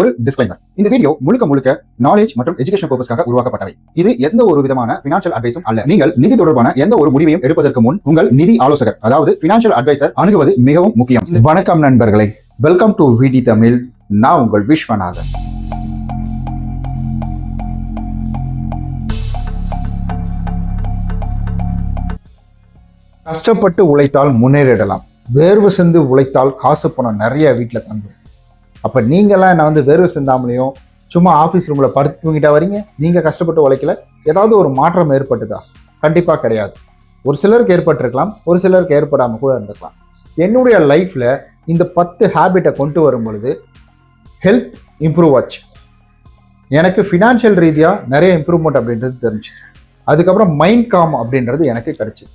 ஒரு டிஸ்க்ளைமர் இந்த வீடியோ முழுக்க முழுக்க நாலேஜ் மற்றும் எஜுகேஷன் பர்பஸ்க்காக உருவாக்கப்பட்டவை. இது எந்த ஒரு விதமான பினான்சியல் அட்வைஸும் அல்ல. நீங்கள் நிதி தொடர்பான எந்த ஒரு முடிவையும் எடுப்பதற்கு முன் உங்கள் நிதி ஆலோசகர் அதாவது பினான்சியல் அட்வைசர் அணுகுவது மிகவும் முக்கியம். வணக்கம் நண்பர்களே. வெல்கம் டு விடி தமிழ் நான் உங்கள் விஸ்வநாதன். கஷ்டப்பட்டு உழைத்தால் முன்னேறிடலாம். வேர்வு சென்று உழைத்தால் காசு பணம் நிறைய வீட்டில் தங்கும். அப்போ நீங்களாம் என்ன வந்து வேர்வு சிந்தாமலையும் சும்மா ஆஃபீஸ் ரூமில் படுத்து தூங்கிட்டா வரீங்க? நீங்கள் கஷ்டப்பட்டு உழைக்கல. ஏதாவது ஒரு மாற்றம் ஏற்பட்டுதா? கண்டிப்பாக கிடையாது. ஒரு சிலருக்கு ஏற்பட்டிருக்கலாம் ஒரு சிலருக்கு ஏற்படாமல் கூட இருந்திருக்கலாம் என்னுடைய லைஃப்பில் இந்த பத்து ஹேபிட்டை கொண்டு வரும் பொழுது ஹெல்த் இம்ப்ரூவ் ஆச்சு. எனக்கு ஃபினான்ஷியல் ரீதியாக நிறைய இம்ப்ரூவ்மெண்ட் அப்படின்றது தெரிஞ்சு அதுக்கப்புறம் மைண்ட் காம் அப்படின்றது எனக்கு கிடச்சிது.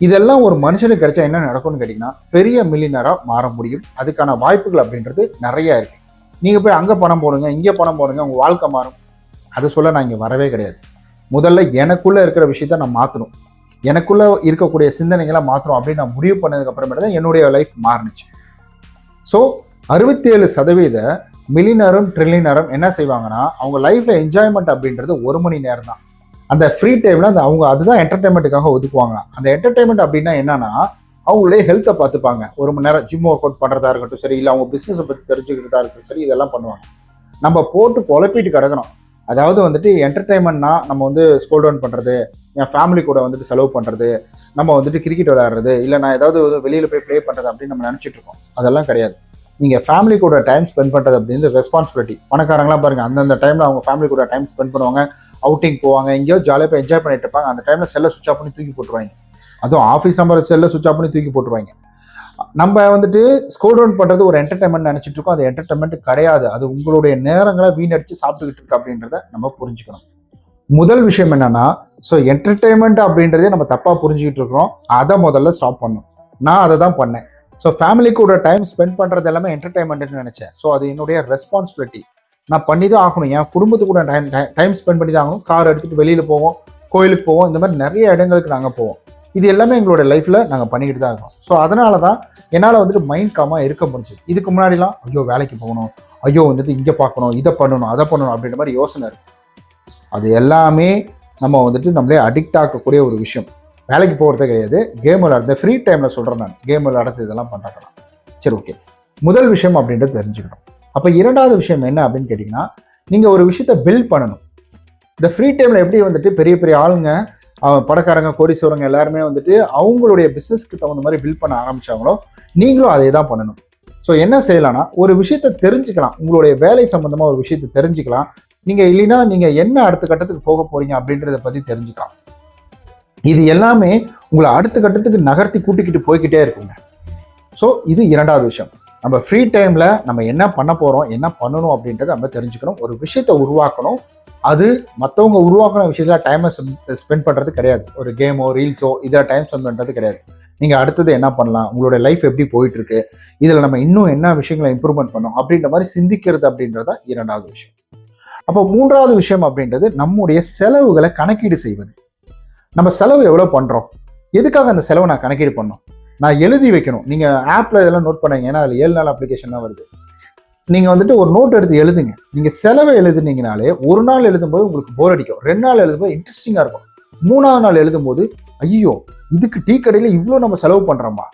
இதெல்லாம் ஒரு மனுஷனுக்கு கிடைச்சா என்ன நடக்கும்னு கேட்டிங்கன்னா பெரிய மில்லினராக மாற முடியும். அதுக்கான வாய்ப்புகள் அப்படின்றது நிறைய இருக்கு. நீங்கள் போய் அங்கே பணம் போடுங்க இங்கே பணம் போடுங்க உங்கள் வாழ்க்கை மாறும். அதை சொல்ல நான் இங்கே வரவே கிடையாது. முதல்ல எனக்குள்ளே இருக்கிற விஷயத்த நான் மாற்றணும் எனக்குள்ளே இருக்கக்கூடிய சிந்தனைகளை மாற்றணும் அப்படின்னு நான் முடிவு பண்ணதுக்கப்புறமேட்டு தான் என்னுடைய லைஃப் மாறுனுச்சு. ஸோ அறுபத்தேழு சதவீத மில்லினரும் ட்ரில்லினரும் என்ன செய்வாங்கன்னா அவங்க லைஃப்பில் என்ஜாய்மெண்ட் அப்படின்றது ஒரு மணி நேரம் தான் அந்த ஃப்ரீ டைமில் அந்த அவங்க அதுதான் என்டர்டைன்மெண்ட்டுக்காக ஒதுக்குவாங்களாம். அந்த என்டர்டைன்மெண்ட் அப்படின்னா என்னன்னா அவங்களே ஹெல்த்தை பார்த்துப்பாங்க. ஒரு மணி நேரம் ஜிம் ஒர்க் அவுட் பண்ணுறதா இருக்கட்டும் சரி இல்லை அவங்க பிஸ்னஸை பற்றி தெரிஞ்சுக்கிறதா இருக்கட்டும் சரி இதெல்லாம் பண்ணுவாங்க. நம்ம போட்டு குழப்பிட்டு கிடக்கணும். அதாவது வந்துட்டு என்டர்டைன்மெண்ட்னா நம்ம வந்து ஸ்கோல் டவுன் பண்ணுறது என் ஃபேமிலி கூட வந்துட்டு செலவு பண்ணுறது நம்ம வந்துட்டு கிரிக்கெட் விளையாடுறது இல்லை நான் ஏதாவது வெளியில் போய் ப்ளே பண்ணுறது அப்படின்னு நம்ம நினச்சிட்டு இருக்கோம். அதெல்லாம் கிடையாது. நீங்கள் ஃபேமிலி கூட டைம் ஸ்பெண்ட் பண்ணுறது அப்படின்னு ரெஸ்பான்சிபிலிட்டி பணக்காரங்களாம் பாருங்கள் அந்தந்த டைமில் அவங்க ஃபேமிலி கூட டைம் ஸ்பெண்ட் பண்ணுவாங்க. அவுட்டிங் போவாங்க. எங்கேயோ ஜாலியாக போய் என்ஜாய் பண்ணிட்டு இருப்பாங்க. அந்த டைமில் செல்லை சுவிச் ஆஃப் பண்ணி தூக்கி போட்டுருவாங்க. அதுவும் ஆஃபீஸ் நம்பர் செல்லை சுவிச் ஆஃப் பண்ணி தூக்கி போட்டுருவாங்க. நம்ம வந்துட்டு ஸ்கூல் டவுன் பண்ணுறது ஒரு என்டர்டைன்மெண்ட் நினச்சிட்டு இருக்கோம். அது என்டர்டைன்மெண்ட் கிடையாது. அது உங்களுடைய நேரங்களை வீணடிச்சு சாப்பிட்டுக்கிட்டு இருக்கு அப்படின்றத நம்ம புரிஞ்சுக்கணும். முதல் விஷயம் என்னன்னா ஸோ என்டர்டைன்மெண்ட் அப்படின்றதே நம்ம தப்பாக புரிஞ்சுக்கிட்டு இருக்கிறோம். அதை முதல்ல ஸ்டாப் பண்ணணும். நான் அதை தான் பண்ணேன். ஸோ ஃபேமிலி கூட டைம் ஸ்பெண்ட் பண்ணுறது எல்லாமே என்டர்டைன்மெண்ட்னு நினச்சேன். ஸோ அது என்னுடைய ரெஸ்பான்சிபிலிட்டி நான் பண்ணி தான் ஆகணும். என் குடும்பத்து கூட டைம் டைம் ஸ்பெண்ட் பண்ணி தான் ஆகணும். கார் எடுத்துகிட்டு வெளியில் போவோம் கோயிலுக்கு போவோம் இந்த மாதிரி நிறைய இடங்களுக்கு நாங்கள் போவோம். இது எல்லாமே எங்களோட லைஃப்பில் நாங்கள் பண்ணிக்கிட்டு தான் இருக்கோம். ஸோ அதனால தான் என்னால் வந்துட்டு மைண்ட் காமாக இருக்க முடிஞ்சு இதுக்கு முன்னாடிலாம் ஐயோ வேலைக்கு போகணும் ஐயோ வந்துட்டு இங்கே பார்க்கணும் இதை பண்ணணும் அதை பண்ணணும் அப்படின்ற மாதிரி யோசனை இருக்கு. அது எல்லாமே நம்ம வந்துட்டு நம்மளே அடிக்ட் ஆக்கக்கூடிய ஒரு விஷயம். வேலைக்கு போகிறதே கிடையாது. கேம் விளையாடுறது ஃப்ரீ டைமில் சொல்கிறேன் நான். கேம் விளையாடுறது இதெல்லாம் பண்ணுறாங்க சரி ஓகே முதல் விஷயம் அப்படின்றது தெரிஞ்சுக்கணும். அப்போ இரண்டாவது விஷயம் என்ன அப்படின்னு கேட்டிங்கன்னா நீங்கள் ஒரு விஷயத்த பில்ட் பண்ணணும். இந்த ஃப்ரீ டைமில் எப்படி வந்துட்டு பெரிய பெரிய ஆளுங்க படக்காரங்க கோடீஸ்வரங்க எல்லாருமே வந்துட்டு அவங்களுடைய பிஸ்னஸ்க்கு தகுந்த மாதிரி பில்ட் பண்ண ஆரம்பித்தாங்களோ நீங்களும் அதே தான் பண்ணணும். ஸோ என்ன செய்யலாம்னா ஒரு விஷயத்த தெரிஞ்சுக்கலாம். உங்களுடைய வேலை சம்மந்தமாக ஒரு விஷயத்தை தெரிஞ்சுக்கலாம். நீங்கள் இல்லைன்னா நீங்கள் என்ன அடுத்த கட்டத்துக்கு போக போகிறீங்க அப்படின்றத பற்றி தெரிஞ்சுக்கலாம். இது எல்லாமே உங்களை அடுத்த கட்டத்துக்கு நகர்த்தி கூட்டிக்கிட்டு போய்கிட்டே இருக்குங்க. ஸோ இது இரண்டாவது விஷயம். நம்ம ஃப்ரீ டைமில் நம்ம என்ன பண்ண போகிறோம் என்ன பண்ணணும் அப்படின்றத நம்ம தெரிஞ்சுக்கணும். ஒரு விஷயத்தை உருவாக்கணும். அது மற்றவங்க உருவாக்கின விஷயத்தில் டைமை ஸ்பெண்ட் பண்ணுறது கிடையாது. ஒரு கேமோ ரீல்ஸோ இதில் டைம் ஸ்பெண்ட் பண்ணுறது கிடையாது. நீங்கள் அடுத்தது என்ன பண்ணலாம்? உங்களோட லைஃப் எப்படி போயிட்டுருக்கு? இதில் நம்ம இன்னும் என்ன விஷயங்களை இம்ப்ரூவ்மெண்ட் பண்ணோம் அப்படின்ற மாதிரி சிந்திக்கிறது அப்படின்றத இரண்டாவது விஷயம். அப்போ மூன்றாவது விஷயம் அப்படின்றது நம்முடைய செலவுகளை கணக்கீடு செய்வது. நம்ம செலவு எவ்வளோ பண்ணுறோம் எதுக்காக அந்த செலவை நான் கணக்கீடு பண்ணோம்? நான் எழுதி வைக்கணும். நீங்கள் ஆப்பில் இதெல்லாம் நோட் பண்ணீங்க ஏன்னா அதில் ஏழு நாள் அப்ளிகேஷன் தான் வருது. நீங்கள் வந்துட்டு ஒரு நோட் எடுத்து எழுதுங்க. நீங்கள் செலவை எழுதுனீங்கனாலே ஒரு நாள் எழுதும்போது உங்களுக்கு போர் அடிக்கும். ரெண்டு நாள் எழுதும்போது இன்ட்ரெஸ்டிங்காக இருக்கும். மூணாவது நாள் எழுதும்போது ஐயோ இதுக்கு டீ கடையில் இவ்வளோ நம்ம செலவு பண்ணுறோமா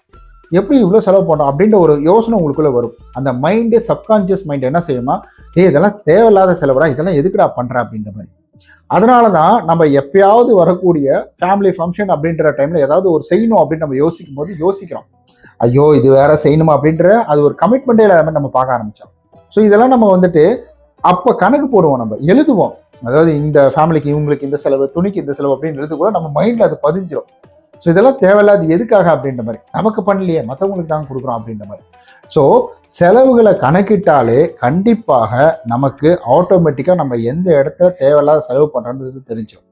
எப்படி இவ்வளோ செலவு பண்ணுறோம் அப்படின்ற ஒரு யோசனை உங்களுக்குள்ளே வரும். அந்த மைண்டு சப்கான்ஷியஸ் மைண்ட் என்ன செய்யுமா? ஏ இதெல்லாம் தேவையில்லாத செலவுடா இதெல்லாம் எதுக்குடா பண்ணுறேன் அப்படின்ற மாதிரி. அதனால தான் நம்ம எப்பயாவது வரக்கூடிய ஃபேமிலி ஃபங்க்ஷன் அப்படின்ற டைமில் ஏதாவது ஒரு செய்யணும் அப்படின்னு நம்ம யோசிக்கும் போது யோசிக்கிறோம். ஐயோ இது வேற செய்யணுமா அப்படின்ற அது ஒரு கமிட்மெண்ட்டே இல்லாமல் நம்ம பார்க்க ஆரம்பித்தோம் ஸோ இதெல்லாம் நம்ம வந்துட்டு அப்போ கணக்கு போடுவோம் நம்ம எழுதுவோம். அதாவது இந்த ஃபேமிலிக்கு இவங்களுக்கு இந்த செலவு துணிக்கு இந்த செலவு அப்படின்னு எழுது கூட நம்ம மைண்டில் அது பதிஞ்சிடும் ஸோ இதெல்லாம் தேவையில்லாது எதுக்காக அப்படின்ற மாதிரி நமக்கு பண்ணலையே மற்றவங்களுக்கு தான் கொடுக்குறோம் அப்படின்ற மாதிரி. ஸோ செலவுகளை கணக்கிட்டாலே கண்டிப்பாக நமக்கு ஆட்டோமேட்டிக்காக நம்ம எந்த இடத்துல தேவையில்லாத செலவு பண்ணுறது தெரிஞ்சிடும்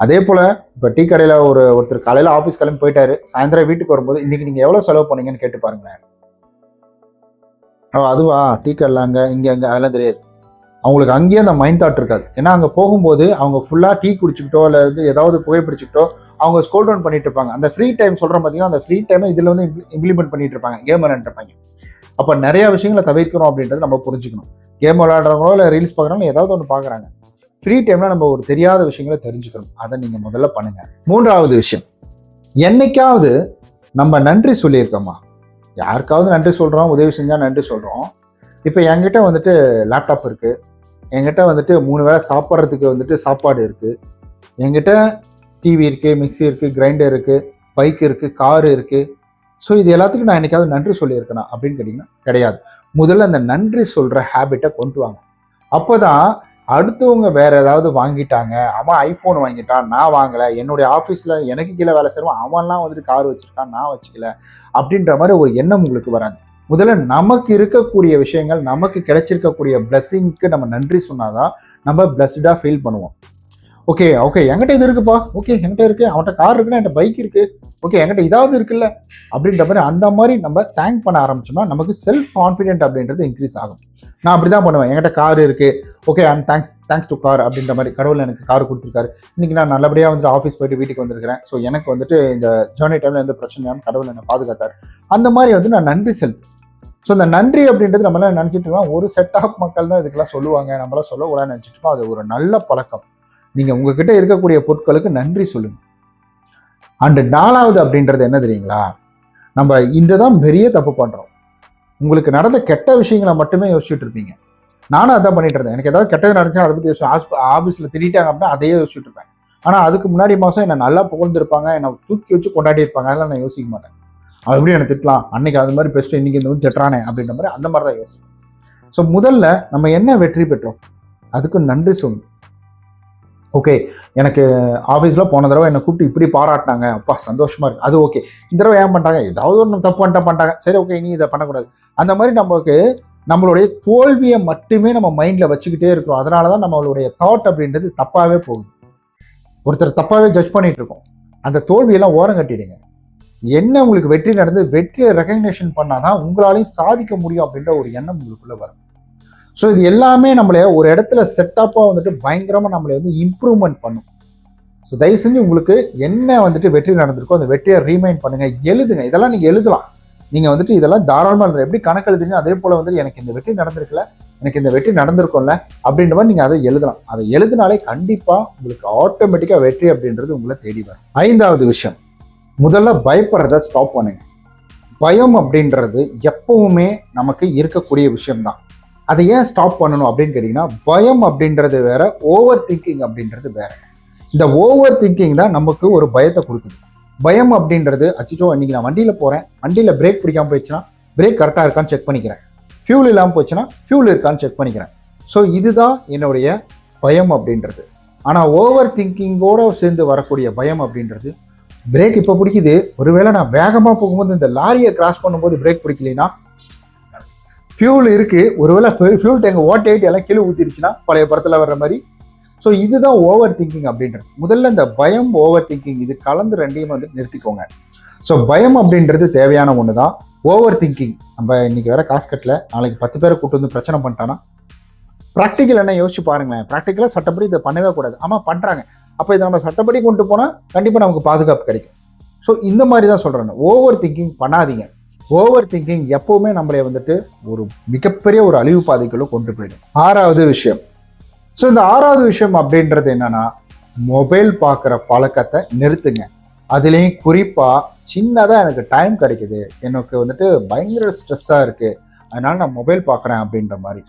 அதே போல் இப்போ டீ கடையில் ஒரு ஒருத்தர் காலையில் ஆஃபீஸ் கிளம்பி போயிட்டாரு. சாயந்தரம் வீட்டுக்கு வரும்போது இன்றைக்கி நீங்கள் எவ்வளோ செலவு பண்ணீங்கன்னு கேட்டு பாருங்களேன். ஓ அதுவா? டீ கடைலாங்க இங்கே அங்கே அதெல்லாம் தெரியாது. அவங்களுக்கு அங்கேயே அந்த மைண்ட் தாட் இருக்காது. ஏன்னா அங்கே போகும்போது அவங்க ஃபுல்லாக டீ குடிச்சிக்கிட்டோ இல்லை வந்து ஏதாவது புகைப்பிடிச்சிக்கிட்டோ அவங்க ஸ்கோல் டவுன் பண்ணிட்டு இருப்பாங்க. அந்த ஃப்ரீ டைம் சொல்கிறோம் பார்த்தீங்கன்னா அந்த ஃப்ரீ டைமை இதில் வந்து இம்ப்ளிமெண்ட் பண்ணிட்டு இருப்பாங்க. கேம் விளையாண்டுருப்பாங்க. அப்போ நிறைய விஷயங்களை தவிர்க்கிறோம் அப்படின்றது நம்ம புரிஞ்சுக்கணும். கேம் விளையாடுறவங்களோ இல்லை ரீல்ஸ் பார்க்குறவங்களோ ஏதாவது ஒன்று பார்க்குறாங்க ஃப்ரீ டைமில் நம்ம ஒரு தெரியாத விஷயங்களை தெரிஞ்சுக்கணும். அதை நீங்கள் முதல்ல பண்ணுங்கள் மூன்றாவது விஷயம். என்னைக்காவது நம்ம நன்றி சொல்லியிருக்கோமா? யாருக்காவது நன்றி சொல்கிறோம் உதவி செஞ்சால் நன்றி சொல்கிறோம் இப்போ என்கிட்ட வந்துட்டு லேப்டாப் இருக்குது என்கிட்ட வந்துட்டு மூணு வேளை சாப்பிட்றதுக்கு வந்துட்டு சாப்பாடு இருக்குது என்கிட்ட டிவி இருக்குது மிக்ஸி இருக்குது கிரைண்டர் இருக்குது பைக் இருக்குது காரு இருக்குது ஸோ இது எல்லாத்துக்கும் நான் என்னைக்காவது நன்றி சொல்லியிருக்கேனா அப்படின்னு கேட்டிங்கன்னா கிடையாது. முதல்ல அந்த நன்றி சொல்கிற ஹேபிட்டை கொண்டு வாங்க. அப்போ தான் அடுத்தவங்க வேற ஏதாவது வாங்கிட்டாங்க அவன் ஐஃபோன் வாங்கிட்டான் நான் வாங்கலை என்னுடைய ஆஃபீஸில் எனக்கு கீழே வேலை செய்வான் அவன்லாம் வந்துட்டு கார் வச்சுருக்கான் நான் வச்சுக்கல அப்படின்ற மாதிரி ஒரு எண்ணம் உங்களுக்கு வராது. முதல்ல நமக்கு இருக்கக்கூடிய விஷயங்கள் நமக்கு கிடைச்சிருக்கக்கூடிய பிளஸ்ஸிங்க்கு நம்ம நன்றி சொன்னாதான் நம்ம பிளஸ்டாக ஃபீல் பண்ணுவோம். ஓகே ஓகே என்கிட்ட இது இருக்குப்பா. ஓகே என்கிட்ட இருக்கு. அவன்கிட்ட கார் இருக்குன்னா என்கிட்ட பைக் இருக்கு. ஓகே என்கிட்ட இதாவது இருக்குல்ல. அப்படின்ற மாதிரி அந்த மாதிரி நம்ம தேங்க் பண்ண ஆரம்பிச்சோம்னா நமக்கு செல்ஃப் கான்ஃபிடென்ட் அப்படின்றது இன்க்ரீஸ் ஆகும். நான் அப்படி தான் பண்ணுவேன். என்கிட்ட கார் இருக்கு. Okay I'm thanks thanks to car அப்படின்ற மாதிரி கடவுள் எனக்கு கார் கொடுத்துருக்காரு. இன்னைக்கு நான் நல்லபடியாக வந்துட்டு ஆஃபீஸ் போயிட்டு வீட்டுக்கு வந்திருக்கிறேன். ஸோ எனக்கு வந்துட்டு இந்த ஜேர்னி டைமில் எந்த பிரச்சனையாலும் கடவுள் என்னை பாதுகாத்தார். அந்த மாதிரி வந்து நான் நன்றி செலுத்து ஸோ இந்த நன்றி அப்படின்றது நம்மளாம் நினச்சிட்டு இருக்கோம் ஒரு செட் ஆஃப் மக்கள் தான் இதுக்கெல்லாம் சொல்லுவாங்க. நம்மளாம் சொல்லக்கூடாதுன்னு நினச்சிட்டு இருக்கோம் அது ஒரு நல்ல பழக்கம். நீங்கள் உங்ககிட்ட இருக்கக்கூடிய பொருட்களுக்கு நன்றி சொல்லுங்க. அண்டு நாலாவது அப்படின்றது என்ன தெரியுங்களா? நம்ம இந்த தான் பெரிய தப்பு பண்ணுறோம் உங்களுக்கு நடந்த கெட்ட விஷயங்களை மட்டுமே யோசிச்சுட்டு இருப்பீங்க. நானும் அதான் பண்ணிட்டு இருந்தேன். எனக்கு ஏதாவது கெட்டது நடந்துச்சுன்னா அதை பற்றி யோசிச்சு ஆஃபீஸில் திட்டாங்க அப்படின்னா அதையே யோசிச்சுட்டு இருப்பேன். ஆனால் அதுக்கு முன்னாடி மாதம் என்னை நல்லா புகழ்ந்துருப்பாங்க. என்னை தூக்கி வச்சு கொண்டாடி இருப்பாங்க அதெல்லாம் நான் யோசிக்க மாட்டேன். அவன் எப்படி என்னை திட்டலாம்? அன்னைக்கு அது மாதிரி பெஸ்ட்டு இன்னைக்கு இந்த வந்து திட்டுறானே அப்படின்ற மாதிரி அந்த மாதிரி தான் யோசிப்பேன் ஸோ முதல்ல நம்ம என்ன வெற்றி பெற்றோம்? அதுக்கு நன்றி சொல்லணும். ஓகே எனக்கு ஆஃபீஸில் போன தடவை என்னை கூப்பிட்டு இப்படி பாராட்டினாங்க. அப்பா சந்தோஷமாக இருக்குது அது ஓகே இந்த தடவை ஏன் பண்ணுறாங்க ஏதாவது ஒன்று தப்பு பண்ணிட்டா பண்ணிட்டாங்க சரி ஓகே இனி இதை பண்ணக்கூடாது. அந்த மாதிரி நமக்கு நம்மளுடைய தோல்வியை மட்டுமே நம்ம மைண்டில் வச்சுக்கிட்டே இருக்கிறோம். அதனால தான் நம்மளுடைய தாட் அப்படின்றது தப்பாகவே போகுது. ஒருத்தர் தப்பாகவே ஜட்ஜ் பண்ணிகிட்டு இருக்கோம். அந்த தோல்வியெல்லாம் ஓரம் கட்டிடுங்க. என்ன உங்களுக்கு வெற்றி நடந்து வெற்றியை ரெகக்னேஷன் பண்ணாதான் உங்களாலையும் சாதிக்க முடியும் அப்படின்ற ஒரு எண்ணம் உங்களுக்குள்ள வரும். ஸோ இது எல்லாமே நம்மளை ஒரு இடத்துல செட்டப்பாக வந்துட்டு பயங்கரமாக நம்மளை வந்து இம்ப்ரூவ்மெண்ட் பண்ணும். ஸோ தயவு செஞ்சு உங்களுக்கு என்ன வந்துட்டு வெற்றி நடந்திருக்கோ அந்த வெற்றியை ரீமைண்ட் பண்ணுங்கள் எழுதுங்க. இதெல்லாம் நீங்கள் எழுதலாம். நீங்கள் வந்துட்டு இதெல்லாம் தாராளமாக எழுதுங்க. எப்படி கணக்கு எழுதுறீங்க அதே போல் வந்துட்டு எனக்கு இந்த வெற்றி நடந்திருக்குல்ல எனக்கு இந்த வெற்றி நடந்திருக்கும்ல அப்படின்ற மாதிரி நீங்கள் அதை எழுதலாம். அதை எழுதினாலே கண்டிப்பாக உங்களுக்கு ஆட்டோமேட்டிக்காக வெற்றி அப்படின்றது உங்களை தேடி வரும். ஐந்தாவது விஷயம். முதல்ல பயப்படுறத ஸ்டாப் பண்ணுங்க. பயம் அப்படின்றது எப்பவுமே நமக்கு இருக்கக்கூடிய விஷயம்தான். அதை ஏன் ஸ்டாப் பண்ணணும் அப்படின்னு கேட்டிங்கன்னா பயம் அப்படின்றது வேற ஓவர் திங்கிங் அப்படின்றது வேற. இந்த ஓவர் திங்கிங் தான் நமக்கு ஒரு பயத்தை கொடுக்குது. பயம் அப்படின்றது அச்சோ இன்னைக்கு நான் வண்டியில் போகிறேன் வண்டியில் பிரேக் பிடிக்காமல் போயிடுச்சுன்னா பிரேக் கரெக்டாக இருக்கான்னு செக் பண்ணிக்கிறேன். ஃபியூல் இல்லாமல் போச்சுன்னா ஃபியூல் இருக்கான்னு செக் பண்ணிக்கிறேன். ஸோ இதுதான் என்னுடைய பயம் அப்படின்றது. ஆனால் ஓவர் திங்கிங்கோட சேர்ந்து வரக்கூடிய பயம் அப்படின்றது பிரேக் இப்போ பிடிக்குது. ஒருவேளை நான் வேகமாக போகும்போது இந்த லாரியை கிராஸ் பண்ணும்போது பிரேக் பிடிக்கலைன்னா ஃபியூல் இருக்குது ஒருவேளை ஃபியூல் டேங்க் ஓட்டைட்டு எல்லாம் கீழே ஊற்றிடுச்சுன்னா பழைய படத்தில் வர்ற மாதிரி. ஸோ இதுதான் ஓவர் திங்கிங் அப்படின்றது. முதல்ல இந்த பயம் ஓவர் திங்கிங் இது கலந்து ரெண்டையும் வந்து நிறுத்திக்கோங்க. ஸோ பயம் அப்படின்றது தேவையான ஒன்று தான் ஓவர் திங்கிங் நம்ம இன்னைக்கு வேற கட்டல நாளைக்கு பத்து பேரை கூட்டு வந்து பிரச்சனை பண்ணிட்டானா ப்ராக்டிக்கல் என்ன யோசிச்சு பாருங்களேன். ப்ராக்டிக்கலாக சட்டப்படி இதை பண்ணவே கூடாது. ஆமாம் பண்ணுறாங்க அப்போ இதை நம்ம சட்டப்படி கொண்டு போனால் கண்டிப்பாக நமக்கு பாதுகாப்பு கிடைக்கும். ஸோ இந்த மாதிரி தான் சொல்கிறேன் ஓவர் திங்கிங் பண்ணாதீங்க. ஓவர் திங்கிங் எப்போவுமே நம்மளை வந்துட்டு ஒரு மிகப்பெரிய ஒரு அழிவு பாதைக்குள்ள கொண்டு போயிடும். ஆறாவது விஷயம். ஸோ இந்த ஆறாவது விஷயம் அப்படின்றது என்னன்னா மொபைல் பார்க்குற பழக்கத்தை நிறுத்துங்க. அதுலேயும் குறிப்பாக சின்னதாக எனக்கு டைம் கிடைக்குது. எனக்கு வந்துட்டு பயங்கர ஸ்ட்ரெஸ்ஸாக இருக்குது அதனால நான் மொபைல் பார்க்குறேன் அப்படின்ற மாதிரி.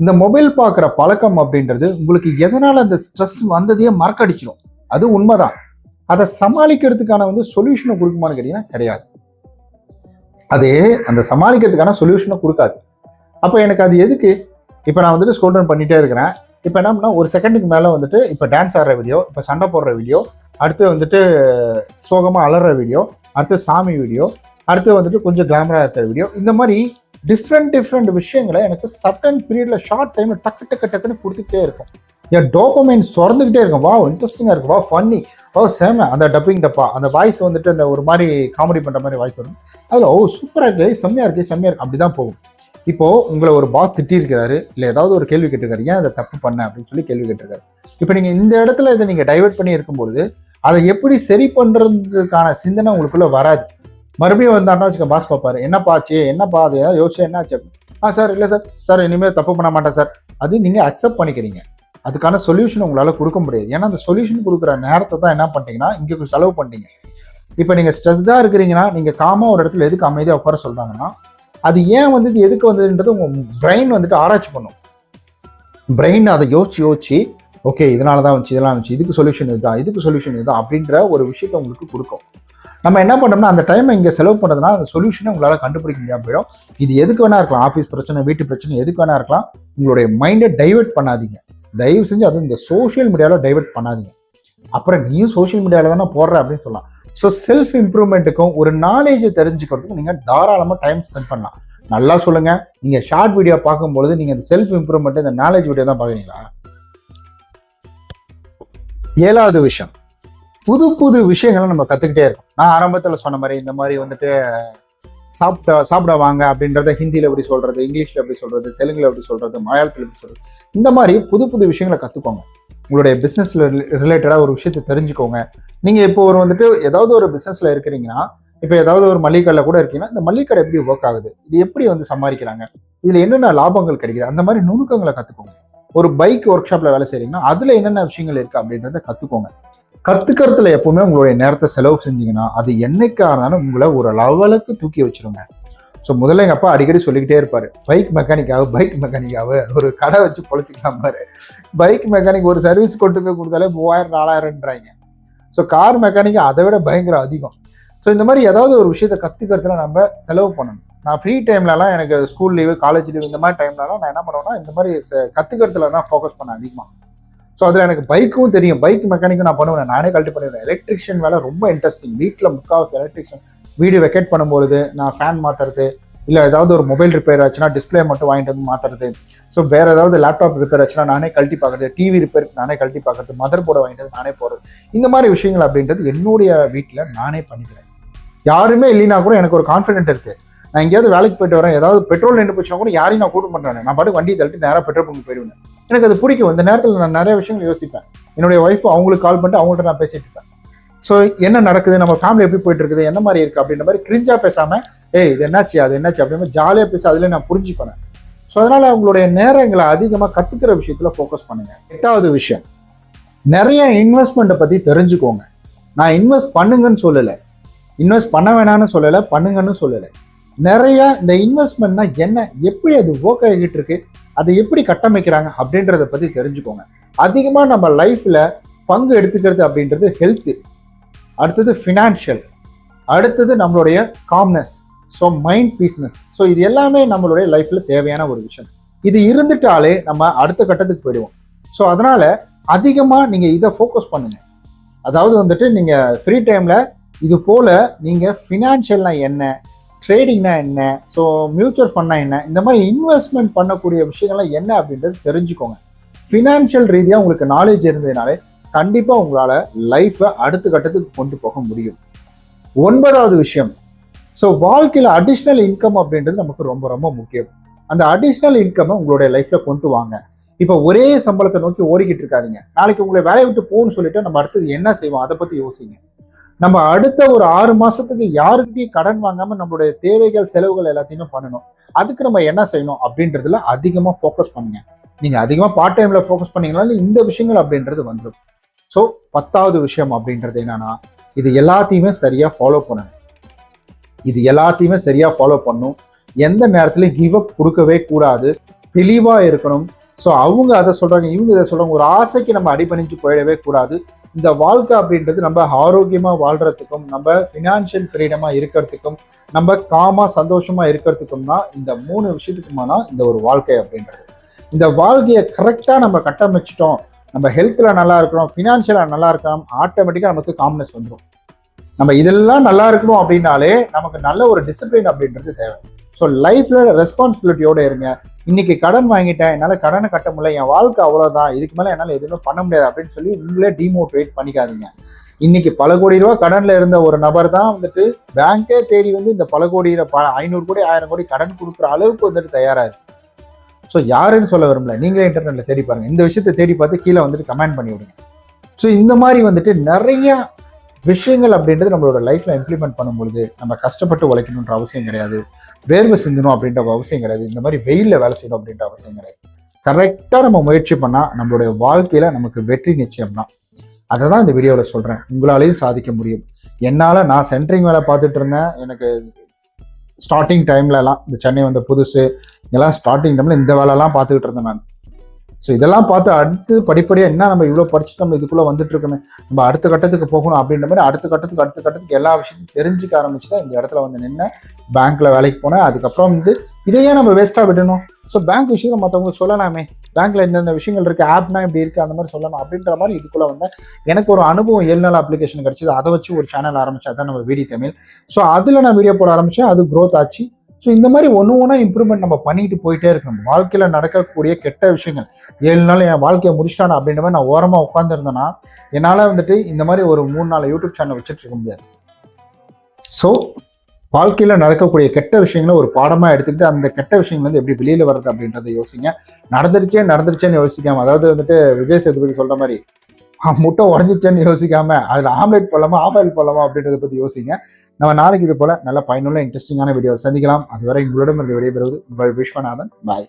இந்த மொபைல் பார்க்குற பழக்கம் அப்படின்றது உங்களுக்கு எதனால் அந்த ஸ்ட்ரெஸ் வந்ததையே மறக்கடிச்சிடும் அது உண்மைதான். அதை சமாளிக்கிறதுக்கான வந்து சொல்யூஷனை கொடுக்குமான்னு கேட்டிங்கன்னா கிடையாது. அது அந்த சமாளிக்கிறதுக்கான சொல்யூஷனை கொடுக்காது. அப்போ எனக்கு அது எதுக்கு? இப்போ நான் வந்துட்டு ஸ்கோல் டவுன் பண்ணிகிட்டே இருக்கிறேன். இப்போ என்ன ஒரு செகண்டுக்கு மேலே வந்துட்டு இப்போ டான்ஸ் ஆடுற வீடியோ இப்போ சண்டை போடுற வீடியோ அடுத்து வந்துட்டு சோகமாக அலற வீடியோ அடுத்து சாமி வீடியோ அடுத்து வந்துட்டு கொஞ்சம் கிளாமராக இருக்கிற வீடியோ இந்த மாதிரி டிஃப்ரெண்ட் டிஃப்ரெண்ட் விஷயங்களை எனக்கு சட்டன் பீரியடில் ஷார்ட் டைமில் டக்கு டக்கு டக்குன்னு கொடுத்துக்கிட்டே இருக்கும். என் டோக்குமெண்ட் சுரந்துக்கிட்டே இருக்கும். வா இன்ட்ரெஸ்டிங்காக இருக்கும் வா ஃபன்னி ஓ சேம. அந்த டப்பிங் டப்பா. அந்த வாய்ஸ் வந்துட்டு அந்த ஒரு மாதிரி காமெடி பண்ணுற மாதிரி வாய்ஸ் வரும். அதில் ஓ சூப்பராக இருக்கு. செம்மையாக இருக்கு. செம்மையாக இருக்கு. அப்படி தான் போகும். இப்போது உங்களை ஒரு பாஸ் திட்டிருக்கிறாரு இல்லை ஏதாவது ஒரு கேள்வி கேட்டிருக்காரு. ஏன் அதை தப்பு பண்ண? அப்படின்னு சொல்லி கேள்வி கேட்டிருக்காரு. இப்போ நீங்கள் இந்த இடத்துல இதை நீங்கள் டைவர்ட் பண்ணி இருக்கும்போது அதை எப்படி சரி பண்ணுறதுக்கான சிந்தனை உங்களுக்குள்ளே வராது. மறுபடியும் வந்தாருன்னா வச்சுக்க பாஸ் பார்ப்பாரு. என்னப்பா ஆச்சு? என்னப்பா அது? ஏதாவது யோசிச்சு என்ன ஆச்சு? ஆ சார் இல்லை சார் சார் இனிமேல் தப்பு பண்ண மாட்டேன் சார் அது நீங்கள் அக்செப்ட் பண்ணிக்கிறீங்க. அதுக்கான சொல்யூஷன் உங்களால் கொடுக்க முடியாது. ஏன்னா அந்த சொல்யூஷன் கொடுக்குற நேரத்தை தான் என்ன பண்ணிட்டீங்கன்னா இங்கே செலவு பண்ணிட்டீங்க. இப்போ நீங்கள் ஸ்ட்ரெஸ்டாக இருக்கிறீங்கன்னா நீங்கள் காமாக ஒரு இடத்துல எதுக்கு அமைதியாக உட்கார சொல்கிறாங்கன்னா அது ஏன் வந்து இது எதுக்கு வந்ததுன்றது உங்கள் பிரெயின் வந்துட்டு ஆராய்ச்சி பண்ணும். பிரெயின் அதை யோசிச்சு யோசிச்சு ஓகே இதனால தான் வந்துச்சு இதெல்லாம் வந்துச்சு இதுக்கு சொல்யூஷன் இதுதான் இதுக்கு சொல்யூஷன் இதுதான் அப்படின்ற ஒரு விஷயத்தை உங்களுக்கு கொடுக்கும். நம்ம என்ன பண்ணோம்னா அந்த டைமை இங்கே செலவு பண்ணுறதுனால அந்த சொல்யூஷனை உங்களால் கண்டுபிடிக்க முடியாமல் போயிடும். இது எதுக்கு வேணா இருக்கலாம். ஆஃபீஸ் பிரச்சனை வீட்டு பிரச்சனை எதுக்கு வேணா இருக்கலாம். உங்களுடைய மைண்டை டைவெர்ட் பண்ணாதீங்க. தயவு செஞ்சு அது இந்த சோஷியல் மீடியாவில் டைவெர்ட் பண்ணாதீங்க. அப்புறம் நீயும் சோஷியல் மீடியாவில் தானே போடுற அப்படின்னு சொல்லலாம். ஸோ செல்ஃப் இம்ப்ரூவ்மெண்ட்டுக்கும் ஒரு நாலேஜை தெரிஞ்சுக்கிறதுக்கும் நீங்கள் தாராளமாக டைம் ஸ்பெண்ட் பண்ணலாம். நல்லா சொல்லுங்கள் நீங்கள் ஷார்ட் வீடியோ பார்க்கும்பொழுது நீங்கள் இந்த செல்ஃப் இம்ப்ரூவ்மெண்ட் இந்த நாலேஜ் வீடியோ தான் பார்க்குறீங்களா? ஏழாவது விஷயம். புது புது விஷயங்களை நம்ம கற்றுக்கிட்டே இருக்கோம். நான் ஆரம்பத்தில் சொன்ன மாதிரி இந்த மாதிரி வந்துட்டு சாப்பிட சாப்பிட வாங்க அப்படின்றத ஹிந்தியில் எப்படி சொல்கிறது இங்கிலீஷில் எப்படி சொல்கிறது தெலுங்கில் எப்படி சொல்கிறது மலையாளத்தில் எப்படி சொல்கிறது இந்த மாதிரி புது புது விஷயங்களை கற்றுக்கோங்க உங்களுடைய பிஸ்னஸில் ரிலேட்டடாக ஒரு விஷயத்தை தெரிஞ்சுக்கோங்க. நீங்கள் இப்போ ஒரு வந்துட்டு ஏதாவது ஒரு பிஸ்னஸில் இருக்கிறீங்கன்னா இப்போ ஏதாவது ஒரு மளிகைக்கடையில் கூட இருக்கீங்கன்னா இந்த மளிகைக்கடை எப்படி ஒர்க் ஆகுது இது எப்படி வந்து சம்பாதிக்கிறாங்க இதில் என்னென்ன லாபங்கள் கிடைக்குது அந்த மாதிரி நுணுக்கங்களை கற்றுக்கோங்க ஒரு பைக் ஒர்க் ஷாப்பில் வேலை செய்கிறீங்கன்னா அதில் என்னென்ன விஷயங்கள் இருக்குது அப்படின்றத கற்றுக்கோங்க கத்துக்கிறதுல எப்பவுமே உங்களுடைய நேரத்தை செலவு செஞ்சீங்கன்னா அது என்னைக்கா இருந்தாலும் உங்களை ஒரு லெவலுக்கு தூக்கி வச்சிருங்க. ஸோ முதல்ல எங்கள் அப்பா அடிக்கடி சொல்லிக்கிட்டே இருப்பார் பைக் மெக்கானிக்காக பைக் மெக்கானிக்காக ஒரு கடை வச்சு பொழைச்சிக்கலாம் பாரு. பைக் மெக்கானிக் ஒரு சர்வீஸ் கொண்டு போய் கொடுத்தாலே மூவாயிரம் நாலாயிரம்ன்றாங்க. ஸோ கார் மெக்கானிக் அதை விட பயங்கர அதிகம். ஸோ இந்த மாதிரி ஏதாவது ஒரு விஷயத்த கற்றுக்கிறதுல நம்ம செலவு பண்ணணும். நான் ஃப்ரீ டைம்லலாம் எனக்கு ஸ்கூல் லீவு காலேஜ் லீவு இந்த மாதிரி டைம்லலாம் நான் என்ன பண்ணுவேன்னா இந்த மாதிரி கற்றுக்கிறதுல தான் ஃபோக்கஸ் பண்ணேன் அதிகமாக ஸோ அதில் எனக்கு பைக்கும் தெரியும். பைக் மெக்கானிக்கும் நான் பண்ணுவேன். நானே கழட்டி பண்ணிடுவேன். எலக்ட்ரிஷியன் வேலை ரொம்ப இன்ட்ரெஸ்டிங் வீட்டில் முக்கால்வாசி எலக்ட்ரிஷியன் வீடு வெக்கேட் பண்ணும்பொழுது நான் ஃபேன் மாற்றுறது இல்லை ஏதாவது ஒரு மொபைல் ரிப்பேர் ஆச்சுன்னா டிஸ்ப்ளே மட்டும் வாங்கிட்டு வந்து மாற்றுறது ஸோ வேற ஏதாவது லேப்டாப் ரிப்பேர் ஆச்சுன்னா நானே கழட்டி பார்க்குறது டிவி ரிப்பேர் நானே கழட்டி பார்க்குறது மதர் போர்டை வாங்கிட்டு வந்து நானே போடுறது. இந்த மாதிரி விஷயங்கள் அப்படின்றது என்னுடைய வீட்டில் நானே பண்ணிக்கிறேன். யாருமே இல்லைன்னா கூட எனக்கு ஒரு கான்ஃபிடென்ட் இருக்குது நான் எங்கேயாவது வேலைக்கு போயிட்டு வரேன் ஏதாவது பெட்ரோல் நின்று போச்சுன்னா கூட யாரையும் நான் கூட்டு பண்ணுறேன் நான் பாட்டு வண்டி தள்ளிட்டு நேராக பெட்ரோல் பங்கு போயிடுவேன். எனக்கு அது பிடிக்கும். இந்த நேரத்தில் நான் நிறைய விஷயங்கள் யோசிப்பேன். என்னுடைய ஒய்ஃப் அவங்களுக்கு கால் பண்ணிட்டு அவங்கள்ட்ட நான் பேசிட்டு இருப்பேன். ஸோ என்ன நடக்குது? நம்ம ஃபேமிலி எப்படி போயிட்டு இருக்குது? என்ன மாதிரி இருக்குது அப்படின்ற மாதிரி கிரிஞ்சாக பேசாமல் ஏய் இது என்னாச்சு? அது என்னாச்சு? அப்படின்னு ஜாலியாக பேச அதில் நான் புரிஞ்சுப்பேன் ஸோ அதனால் அவங்களுடைய நேரங்களை அதிகமாக கற்றுக்கிற விஷயத்தில் ஃபோக்கஸ் பண்ணுங்கள் எட்டாவது விஷயம். நிறைய இன்வெஸ்ட்மெண்ட்டை பற்றி தெரிஞ்சுக்கோங்க. நான் இன்வெஸ்ட் பண்ணுங்கன்னு சொல்லலை. இன்வெஸ்ட் பண்ண வேணாம்னு சொல்லலை பண்ணுங்கன்னு சொல்லலை. நிறையா இந்த இன்வெஸ்ட்மெண்ட்னா என்ன எப்படி அது ஒர்க் ஆகிட்டு இருக்கு அதை எப்படி கட்டமைக்கிறாங்க அப்படின்றத பற்றி தெரிஞ்சுக்கோங்க. அதிகமாக நம்ம லைஃப்பில் பங்கு எடுத்துக்கிறது அப்படின்றது ஹெல்த்து அடுத்தது ஃபினான்ஷியல் அடுத்தது நம்மளுடைய calmness so mind peaceness so இது எல்லாமே நம்மளுடைய லைஃப்பில் தேவையான ஒரு விஷயம். இது இருந்துட்டாலே நம்ம அடுத்த கட்டத்துக்கு போயிடுவோம். ஸோ அதனால் அதிகமாக நீங்கள் இதை ஃபோக்கஸ் பண்ணுங்கள் அதாவது வந்துட்டு நீங்கள் ஃப்ரீ டைமில் இது போல் நீங்கள் ஃபினான்ஷியல்னால் என்ன ட்ரேடிங்னா என்ன? ஸோ மியூச்சுவல் ஃபண்ட்னா என்ன? இந்த மாதிரி இன்வெஸ்ட்மெண்ட் பண்ணக்கூடிய விஷயங்கள்லாம் என்ன அப்படின்றது தெரிஞ்சுக்கோங்க. ஃபினான்ஷியல் ரீதியாக உங்களுக்கு நாலேஜ் இருந்ததுனாலே கண்டிப்பாக உங்களால் லைஃப்பை அடுத்த கட்டத்துக்கு கொண்டு போக முடியும். ஒன்பதாவது விஷயம். ஸோ வாழ்க்கையில் அடிஷ்னல் இன்கம் அப்படின்றது நமக்கு ரொம்ப ரொம்ப முக்கியம். அந்த அடிஷ்னல் இன்கம்மை உங்களுடைய லைஃப்பில் கொண்டு வாங்க. இப்போ ஒரே சம்பளத்தை நோக்கி ஓடிக்கிட்டு இருக்காதீங்க. நாளைக்கு உங்களை வேலையை விட்டு போகணும்னு சொல்லிட்டு நம்ம அடுத்தது என்ன செய்வோம்? அதை பற்றி யோசிங்க. நம்ம அடுத்த ஒரு ஆறு மாசத்துக்கு யாருக்கிட்டையும் கடன் வாங்காம நம்மளுடைய தேவைகள் செலவுகள் எல்லாத்தையுமே பண்ணணும். அதுக்கு நம்ம என்ன செய்யணும் அப்படின்றதுல அதிகமாக ஃபோக்கஸ் பண்ணுங்க. நீங்க அதிகமாக பார்ட் டைம்ல ஃபோக்கஸ் பண்ணீங்கனால இந்த விஷயங்கள் அப்படின்றது வந்துடும் ஸோ பத்தாவது விஷயம் அப்படின்றது என்னன்னா இது எல்லாத்தையுமே சரியா ஃபாலோ பண்ணணும். இது எல்லாத்தையுமே சரியா ஃபாலோ பண்ணும் எந்த நேரத்துலையும் கிவ் அப் கொடுக்கவே கூடாது. தெளிவா இருக்கணும். ஸோ அவங்க அதை சொல்றாங்க இவங்க இதை சொல்றாங்க. ஒரு ஆசைக்கு நம்ம அடிபணிஞ்சு போயிடவே கூடாது. இந்த வாழ்க்கை அப்படின்றது நம்ம ஆரோக்கியமாக வாழ்கிறதுக்கும் நம்ம ஃபினான்ஷியல் ஃப்ரீடமாக இருக்கிறதுக்கும் நம்ம காமாக சந்தோஷமாக இருக்கிறதுக்கும்னா இந்த மூணு விஷயத்துக்குமானா இந்த ஒரு வாழ்க்கை அப்படின்றது. இந்த வாழ்க்கையை கரெக்டாக நம்ம கட்டமைச்சிட்டோம். நம்ம ஹெல்த்தில் நல்லா இருக்கிறோம் ஃபினான்ஷியலாக நல்லா இருக்கிறோம் ஆட்டோமேட்டிக்காக நமக்கு காம்னஸ் வந்துடும் நம்ம இதெல்லாம் நல்லா இருக்கணும் அப்படின்னாலே நமக்கு நல்ல ஒரு டிசிப்ளின் அப்படின்றது தேவை. ஸோ லைஃப்ல ரெஸ்பான்சிபிலிட்டியோட இருங்க. இன்னைக்கு கடன் வாங்கிட்டேன் என்னால் கடனை கட்ட முடியல என் வாழ்க்கை அவ்வளோதான் இதுக்கு மேலே என்னால் எதுவுமே பண்ண முடியாது அப்படின்னு சொல்லி உங்களே டிமோட்டிவேட் பண்ணிக்காதீங்க. இன்னைக்கு பல கோடி ரூபா கடனில் இருந்த ஒரு நபர் தான் வந்துட்டு பேங்கே தேடி வந்து இந்த பல கோடி ப ஐநூறு கோடி ஆயிரம் கோடி கடன் கொடுக்குற அளவுக்கு வந்துட்டு தயாராக இருக்கு. ஸோ யாருன்னு சொல்ல விரும்பல. நீங்களே இன்டர்நெட்டில் தேடி பாருங்கள் இந்த விஷயத்தை தேடி பார்த்து கீழே வந்துட்டு கமெண்ட் பண்ணி விடுங்க. ஸோ இந்த மாதிரி வந்துட்டு நிறையா விஷயங்கள் அப்படின்றது நம்மளோட லைஃப்பில் இம்ப்ளிமெண்ட் பண்ணும்பொழுது நம்ம கஷ்டப்பட்டு உழைக்கணுன்ற அவசியம் கிடையாது. வேர்வை சிந்தணும் அப்படின்ற அவசியம் கிடையாது. இந்த மாதிரி வெயிலில் வேலை செய்யணும் அப்படின்ற அவசியம் கிடையாது. கரெக்டாக நம்ம முயற்சி பண்ணால் நம்மளுடைய வாழ்க்கையில் நமக்கு வெற்றி நிச்சயம் தான் அதை தான் இந்த வீடியோவில் சொல்கிறேன் உங்களாலையும் சாதிக்க முடியும். என்னால் நான் சென்ட்ரிங் வேலை பார்த்துட்டு இருந்தேன். எனக்கு ஸ்டார்டிங் டைம்லலாம் இந்த சென்னை வந்த புதுசு இதெல்லாம் ஸ்டார்டிங் டைமில் இந்த வேலைலாம் பார்த்துக்கிட்டு இருந்தேன் நான். ஸோ இதெல்லாம் பார்த்து அடுத்து படிப்படியாக என்ன நம்ம இவ்வளோ படிச்சுட்டு நம்ம இதுக்குள்ளே வந்துட்டு இருக்கோமே நம்ம அடுத்த கட்டத்துக்கு போகணும் அப்படின்ற மாதிரி அடுத்த கட்டத்துக்கு அடுத்த கட்டத்துக்கு எல்லா விஷயத்தையும் தெரிஞ்சுக்க ஆரம்பிச்சு தான் இந்த இடத்துல வந்து நின்று பேங்க்கில் வேலைக்கு போனேன். அதுக்கப்புறம் வந்து இதையே நம்ம வேஸ்ட்டாக விடணும். ஸோ பேங்க் விஷயம் மற்றவங்களுக்கு சொல்லலாமே. பேங்க்கில் இந்தந்த விஷயங்கள் இருக்குது ஆப்னா இப்படி இருக்குது அந்த மாதிரி சொல்லலாம் அப்படின்ற மாதிரி இதுக்குள்ளே வந்தேன். எனக்கு ஒரு அனுபவம் ஏழு நாள் அப்ளிகேஷன் கிடச்சிது. அதை வச்சு ஒரு சேனல் ஆரம்பிச்சா தான் நம்ம வீடி தமிழ் ஸோ அதில் நான் வீடியோ போட ஆரம்பித்தேன் அது க்ரோத் ஆச்சு. ஸோ இந்த மாதிரி ஒன்று ஒன்றா இம்ப்ரூவ்மெண்ட் நம்ம பண்ணிட்டு போயிட்டே இருக்கணும். வாழ்க்கையில் நடக்கக்கூடிய கெட்ட விஷயங்கள். ஏழு நாள் என் வாழ்க்கையை முடிச்சிட்டானா அப்படின்ற மாதிரி நான் ஓரமாக உட்காந்துருந்தேன்னா என்னால் வந்துட்டு இந்த மாதிரி ஒரு மூணு நாலு யூடியூப் சேனல் வச்சுட்டு இருக்க முடியாது. ஸோ வாழ்க்கையில் நடக்கக்கூடிய கெட்ட விஷயங்களை ஒரு பாடமாக எடுத்துக்கிட்டு அந்த கெட்ட விஷயங்கள் வந்து எப்படி வெளியில் வர்றது அப்படின்றத யோசிங்க. நடந்துருச்சே நடந்துருச்சேன்னு யோசிக்காம அதாவது வந்துட்டு விஜய் சேதுபதி சொல்கிற மாதிரி முட்டை உடஞ்சிச்சேன்னு யோசிக்காம அதில் ஆம்லேட் போடலாமா ஆஃப் ஆயில் போடலாமா அப்படின்றத பற்றி யோசிங்க. நம்ம நாளைக்கு இது போல் நல்ல பயனுள்ள இன்ட்ரெஸ்டிங்கான வீடியோவை சந்திக்கலாம். அதுவரை உங்களிடம் இருந்து விடைபெறுவது உங்கள் விஸ்வநாதன். பாய்